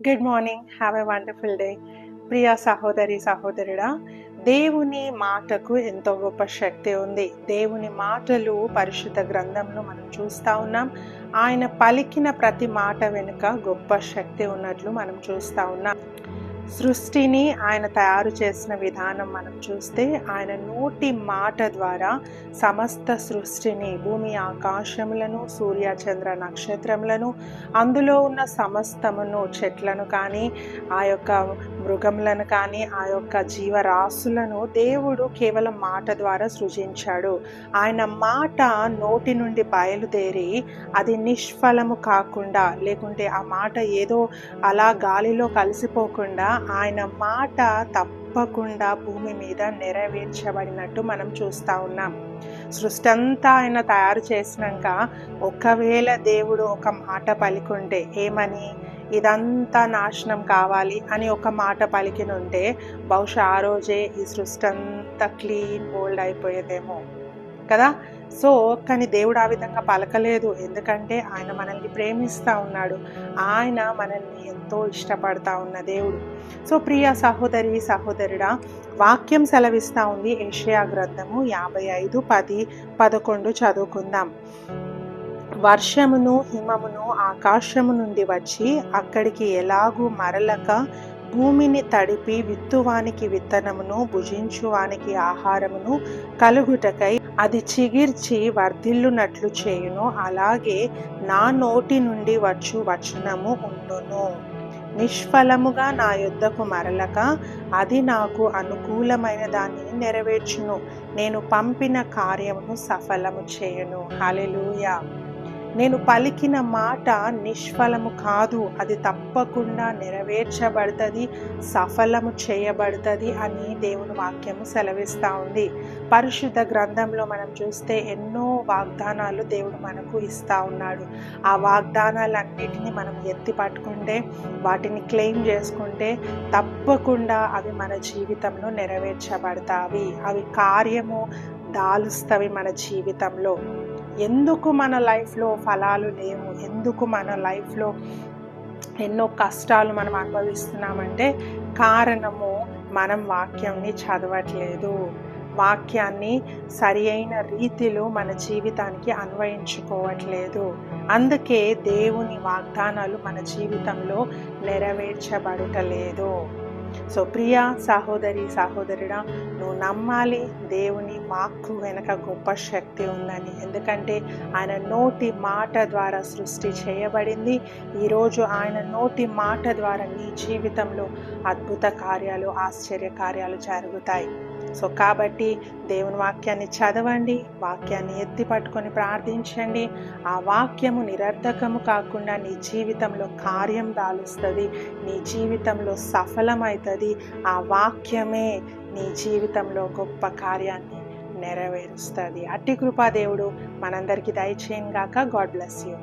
Good morning have a wonderful day ప్రియ సహోదరి సహోదరుడా దేవుని మాటకు ఎంతో గొప్ప శక్తి ఉంది. దేవుని మాటలు పరిశుద్ధ గ్రంథంలో మనం చూస్తూ ఉన్నాం. ఆయన పలికిన ప్రతి మాట వెనుక గొప్ప శక్తి ఉన్నట్లు మనం చూస్తూ ఉన్నాం. సృష్టిని ఆయన తయారు చేసిన విధానం మనం చూస్తే ఆయన నోటి మాట ద్వారా సమస్త సృష్టిని భూమి ఆకాశములను సూర్య చంద్ర నక్షత్రములను అందులో ఉన్న సమస్తమును చెట్లను కానీ ఆ యొక్క మృగములను కానీ ఆ యొక్క జీవరాశులను దేవుడు కేవలం మాట ద్వారా సృజించాడు. ఆయన మాట నోటి నుండి బయలుదేరి అది నిష్ఫలము కాకుండా లేకుంటే ఆ మాట ఏదో అలా గాలిలో కలిసిపోకుండా ఆయన మాట తప్పకుండా భూమి మీద నెరవేర్చబడినట్టు మనం చూస్తూ ఉన్నాం. సృష్టి అంతా ఆయన తయారు చేసినాక ఒకవేళ దేవుడు ఒక మాట పలికుంటే ఏమని? ఇదంతా నాశనం కావాలి అని ఒక మాట పలికినుంటే బహుశా ఆ రోజే ఈ సృష్టి అంతా క్లీన్ బోల్డ్ అయిపోయేదేమో. కదా? సో కానీ దేవుడు ఆ విధంగా పలకలేదు. ఎందుకంటే ఆయన మనల్ని ప్రేమిస్తూ ఉన్నాడు. ఆయన మనల్ని ఎంతో ఇష్టపడతా ఉన్న దేవుడు. సో ప్రియ సహోదరి సహోదరుడా వాక్యం సెలవిస్తూ ఉంది. ఏషియా గ్రంథము యాభై ఐదు పది పదకొండు చదువుకుందాం. వర్షమును హిమమును ఆకాశము నుండి వచ్చి అక్కడికి ఎలాగూ మరలక భూమిని తడిపి విత్తువానికి విత్తనమును భుజించువానికి ఆహారమును కలుగుటకై అది చిగిర్చి వర్ధిల్లునట్లు చేయును. అలాగే నా నోటి నుండి వచ్చు వచనము ఉండును. నిష్ఫలముగా నా యుద్ధకు మరలక అది నాకు అనుకూలమైన దానిని నెరవేర్చును. నేను పంపిన కార్యమును సఫలము చేయను. హలెలూయా నేను పలికిన మాట నిష్ఫలము కాదు. అది తప్పకుండా నెరవేర్చబడుతుంది సఫలము చేయబడుతుంది అని దేవుని వాక్యము సెలవిస్తూ ఉంది. పరిశుద్ధ గ్రంథంలో మనం చూస్తే ఎన్నో వాగ్దానాలు దేవుడు మనకు ఇస్తూ ఉన్నాడు. ఆ వాగ్దానాలన్నిటిని మనం ఎత్తి పట్టుకుంటే వాటిని క్లెయిమ్ చేసుకుంటే తప్పకుండా అవి మన జీవితంలో నెరవేర్చబడతావి అవి కార్యము దాలుస్తవి మన జీవితంలో. ఎందుకు మన లైఫ్లో ఫలాలు లేవు? ఎందుకు మన లైఫ్లో ఎన్నో కష్టాలు మనం అనుభవిస్తున్నామంటే కారణము మనం వాక్యాన్ని చదవట్లేదు. వాక్యాన్ని సరి అయిన రీతిలో మన జీవితానికి అన్వయించుకోవట్లేదు. అందుకే దేవుని వాగ్దానాలు మన జీవితంలో నెరవేర్చబడటలేదు. సో ప్రియా సహోదరి సహోదరుడా నువ్వు నమ్మాలి దేవుని వాక్కు వెనక గొప్ప శక్తి ఉందని. ఎందుకంటే ఆయన నోటి మాట ద్వారా సృష్టి చేయబడింది. ఈరోజు ఆయన నోటి మాట ద్వారా నీ జీవితంలో అద్భుత కార్యాలు ఆశ్చర్య కార్యాలు జరుగుతాయి. సో కాబట్టి దేవుని వాక్యాన్ని చదవండి వాక్యాన్ని ఎత్తి పట్టుకొని ప్రార్థించండి. ఆ వాక్యము నిరర్ధకము కాకుండా నీ జీవితంలో కార్యం దాలుస్తుంది నీ జీవితంలో సఫలమవుతుంది ఆ వాక్యమే నీ జీవితంలో గొప్ప కార్యాన్ని నెరవేరుస్తుంది. అట్టి కృపాదేవుడు మనందరికీ దయచేయంగాక గాడ్ బ్లెస్ యూ.